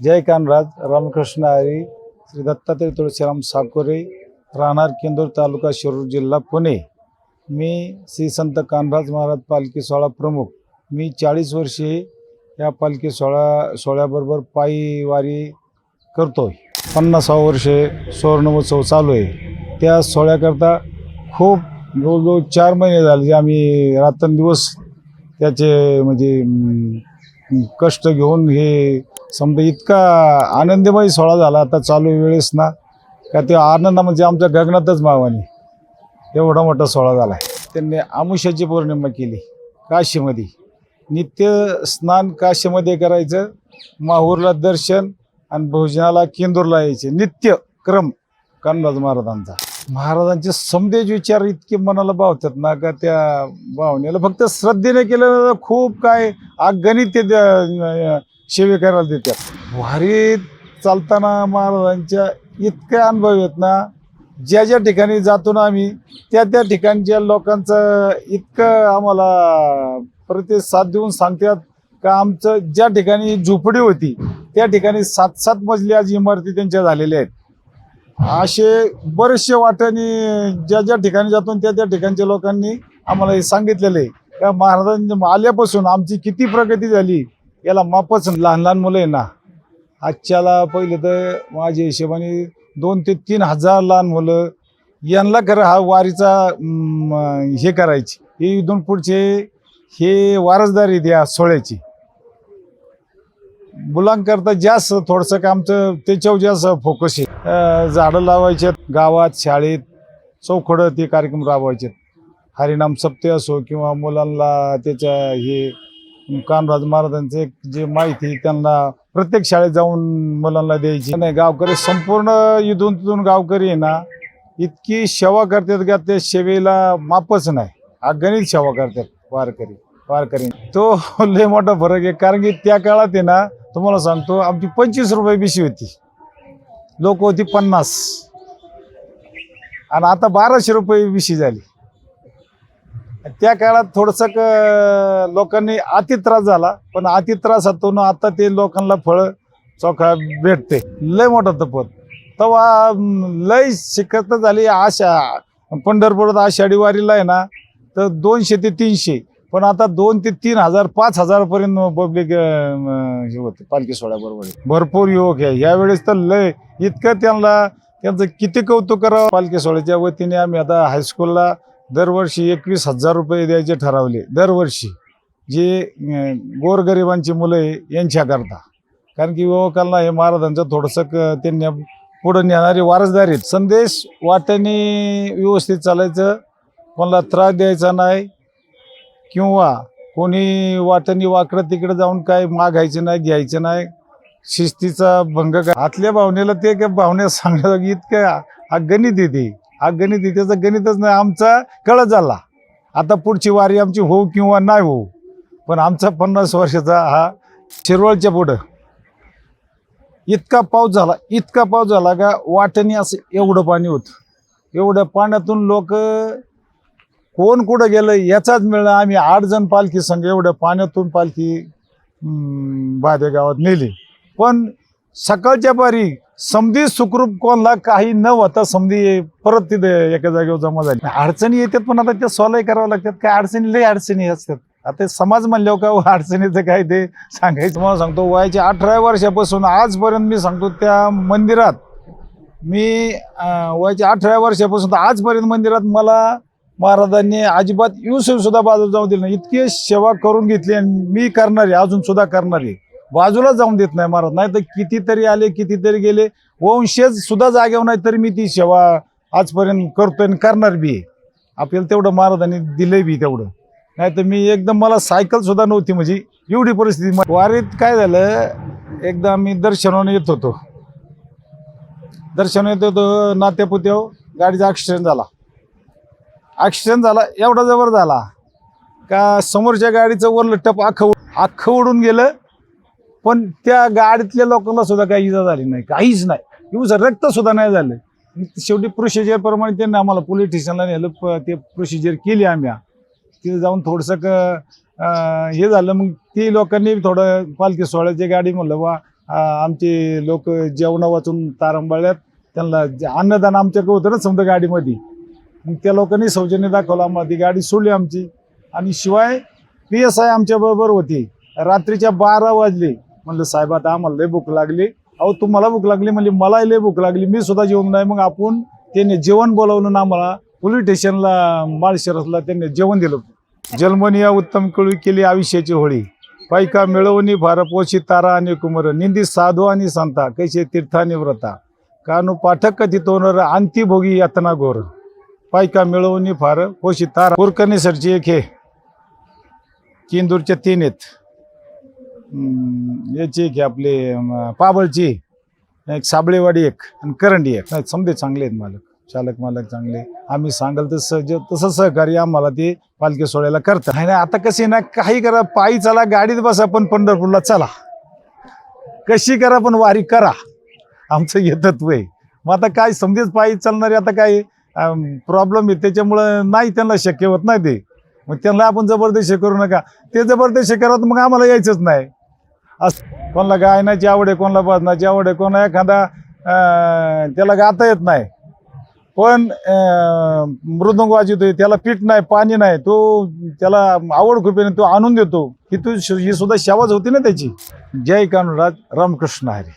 जय कानराज रामकृष्ण आरी श्री दत्तात्रय तुळशीराम साकोरे राहणार केंदूर तालुका शिरूर जिल्हा पुणे. मी श्री संत कानराज महाराज पालखी सोहळा प्रमुख. मी चाळीस वर्षे या पालखी सोहळा सोहळ्याबरोबर पायी वारी करतोय. पन्नासावं वर्षे सुवर्णमहोत्सव चालू आहे. त्या सोहळ्याकरता खूप जवळजवळ चार महिने झाले जे आम्ही रात्रंदिवस त्याचे म्हणजे कष्ट घेऊन हे समजा इतका आनंदमय सोहळा झाला आता चालू वेळेस ना का ते आनंद म्हणजे आमच्या गगनातच मावाने एवढा मोठा सोहळा झाला त्यांनी आमुष्याची पौर्णिमा केली काशीमध्ये. नित्य स्नान काशीमध्ये करायचं माहूरला दर्शन आणि भोजनाला केंदूरला यायचे. नित्य क्रम कानराज महाराजांचा. महाराजांचे समदेज विचार इतके मनाला भावतात ना का त्या भावनेला फक्त श्रद्धेने केलं तर खूप काय अगणित सेवे करायला देतात. वारीत चालताना महाराजांच्या इतके अनुभव आहेत ना ज्या ज्या ठिकाणी जातो ना आम्ही त्या त्या ठिकाणच्या लोकांचं इतकं आम्हाला प्रतिसाद देऊन सांगतात का आमचं ज्या ठिकाणी झोपडी होती त्या ठिकाणी सात सात मजली आज इमारती त्यांच्या झालेल्या आहेत. असे बरेचसे वाटाने ज्या ज्या ठिकाणी जातो त्या त्या ठिकाणच्या लोकांनी आम्हाला हे सांगितलेलं आहे. का महाराजांच्या आल्यापासून आमची किती प्रगती झाली याला मापच लहान लहान मुलं आहे ना. आजच्याला पहिले तर माझ्या हिशोबाने दोन ते तीन हजार लहान मुलं यांना खरं हा वारीचा हे करायची. हे इथून पुढचे हे वारसदारी द्या सोहळ्याची. मुलांकरता जास्त थोडंसं कामचं त्याच्यावर जास्त फोकस आहे. झाडं लावायचे गावात शाळेत चौखडं ते कार्यक्रम राबवायचे. हरिनाम सप्ते असो किंवा मुलांना त्याच्या हे कानराज महाराजांचे एक जे माहिती त्यांना प्रत्येक शाळेत जाऊन मुलांना द्यायची. नाही गावकरी संपूर्ण इथून तिथून गावकरी आहे ना इतकी सेवा करतात का त्या सेवेला मापच नाही. अगणित सेवा करतात वारकरी वारकरी. तो लय मोठा फरक आहे कारण की त्या काळात आहे ना तुम्हाला सांगतो आमची पंचवीस रुपये बिशी होती. लोक होती पन्नास. आणि आता बाराशे रुपये बिशी झाली. त्या काळात थोडंसं क- लोकांनी अति त्रास झाला पण अति त्रासातून आता ते लोकांना फळं चोखा भेटते. लय मोठा तपत. तेव्हा लय शिकत झाली आशा. पंढरपुरात आषाढी वारीला आहे ना तर दोनशे ते तीनशे. पण आता दोन ते तीन हजार पाच हजारपर्यंत पब्लिक हे होते पालखी सोहळ्याबरोबर भरपूर युवक आहे. यावेळेस तर लय इतकं त्यांना त्यांचं किती कौतुक करावं. पालखी सोहळ्याच्या वतीने आम्ही आता हायस्कूलला दरवर्षी एकवीस हजार रुपये द्यायचे ठरवले. दरवर्षी. जे गोरगरिबांची मुलं आहे यांच्याकरता. कारण की युवकांना हे महाराजांचं थोडंसं क- त्यांनी पुढं नेणारी वारसदारी संदेश वाट्याने व्यवस्थित चालायचं. कोणाला त्रास द्यायचा नाही. किंवा कोणी वाट्याने वाकडं तिकडं जाऊन काय मागायचं नाही घ्यायचं नाही. शिस्तीचा भंग काय आतल्या भावनेला ते काय भावने सांगण्याचं इतकं अगणित येते हा गणित आहे त्याचं गणितच नाही आमचा कळत झाला. आता पुढची वारी आमची होऊ किंवा नाही होऊ पण आमचा पन्नास वर्षाचा हा शिरवळच्या पुढं. इतका पाऊस झाला इतका पाऊस झाला का वाट्याने असं एवढं पाणी होतं. एवढ्या पाण्यातून लोक कोण कुठं गेलं याचाच मिळणं आम्ही आठ जण पालखी संघ एवढ्या पाण्यातून पालखी अं, गावात नेली. पण सकाळच्या पारी समधी सुखरूप कोणला काही न होता समधी परत तिथे एका जागेवर जमा झाली. अडचणी येतात पण आता त्या सॉल्व कराव्या लागतात. काय अडचणी लय अडचणी असतात. आता समाज म्हणल्यावर का हो, अडचणीचं काय ते सांगायचं. मला सांगतो वयाच्या अठरा वर्षापासून आजपर्यंत मी सांगतो त्या मंदिरात मी वयाच्या अठरा वर्षापासून आजपर्यंत मंदिरात मला महाराजांनी अजिबात येऊ सुद्धा बाजूला जाऊ दिलं नाही. इतकी सेवा करून घेतली आणि मी करणारी अजून सुद्धा करणारी. बाजूला जाऊन देत नाही महाराज नाही तर कितीतरी आले कितीतरी गेले. वंशज सुद्धा जागेवर नाही तरी मी ती सेवा आजपर्यंत करतोय आणि करणार बी आपल्याला तेवढं महाराजांनी दिलंय बी तेवढं. नाही तर मी एकदम मला सायकल सुद्धा नव्हती म्हणजे एवढी परिस्थिती. वारीत काय झालं एकदा मी दर्शनाने येत होतो. दर्शन येत होतो नात्यापुत्याव हो, गाडीचा ॲक्सिडेंट झाला. ॲक्सिडेंट झाला एवढा जवळ झाला. का समोरच्या गाडीचं वरलं टप अख्खं अख्खं उडून गेलं. पण त्या गाडीतल्या लोकांना सुद्धा काही इजा झाली नाही काहीच नाही. येऊ रक्त सुद्धा नाही झालं. शेवटी प्रोसिजर प्रमाणे त्यांनी आम्हाला पोलीस स्टेशनला नेलं प- ते प्रोसिजर केली आम्ही. तिथे जाऊन थोडंसं क हे झालं मग ती लोकांनी थोडं पालखी सोहळ्याची गाडी म्हणलं बा आमचे लोक जेवणा वाचून तारंबाळ्यात त्यांना अन्नदान आमच्याकडे होतं ना समजा गाडीमध्ये. मग त्या लोकांनी सौजन्य दाखवलं आम्हाला ती गाडी सोडली आमची. आणि शिवाय पी एस आय आमच्या बरोबर होती. रात्रीच्या बारा वाजले. म्हणलं साहेब आता आम्हाला लय भूक लागली. अहो तुम्हाला भूक लागली म्हणजे मलाही लय भूक लागली. मी सुद्धा जेवण नाही. मग आपण त्यांनी जेवण बोलावलं ना आम्हाला पोलीस स्टेशनला माळशिरसला त्यांनी जेवण दिलं. जन्मनिया उत्तम कळवी केली आयुष्याची होळी. पायका मिळवणी फार पोशी तारा आणि कुमर निंदी साधू आणि संता कैसे तीर्थ आणि व्रता. कानू पाठक कथी तोनर अंती भोगी यातना घोर पायका मिळवणी फार पोशी तारा. कुरकणी सरची एक हे. किंदूरच्या तीन आहेत. याची एक आहे आपले पाबळची एक साबळेवाडी एक आणि करंडी एक. नाही समजे चांगले आहेत मालक. चालक मालक चांगले. आम्ही सांगाल तसं जे तसं सहकार्य आम्हाला ते पालखी सोडायला करतात. नाही नाही, आता कसे ना काही करा पायी चला गाडीत बसा पण पंढरपूरला चला. कशी करा पण वारी करा. आमचं हे तत्व आहे मग आता काय समजेच पायी चालणारे आता काय प्रॉब्लेम आहे. त्याच्यामुळं नाही त्यांना शक्य होत नाही ते. मग त्यांना आपण जबरदस्ती करू नका. ते जबरदस्ती करा तर मग आम्हाला यायचंच नाही. असं कोणाला गायनाची आवड आहे कोणाला वाजनाची आवड आहे कोणा एखादा अं, त्याला गाता येत नाही. पण अं, मृदंग वाजवतोय त्याला पीठ नाही पाणी नाही तो त्याला आवड खूप आहे तो आणून देतो. ही तू ही सुद्धा शेवाच होती ना त्याची. जय कानुराज रामकृष्ण हरी.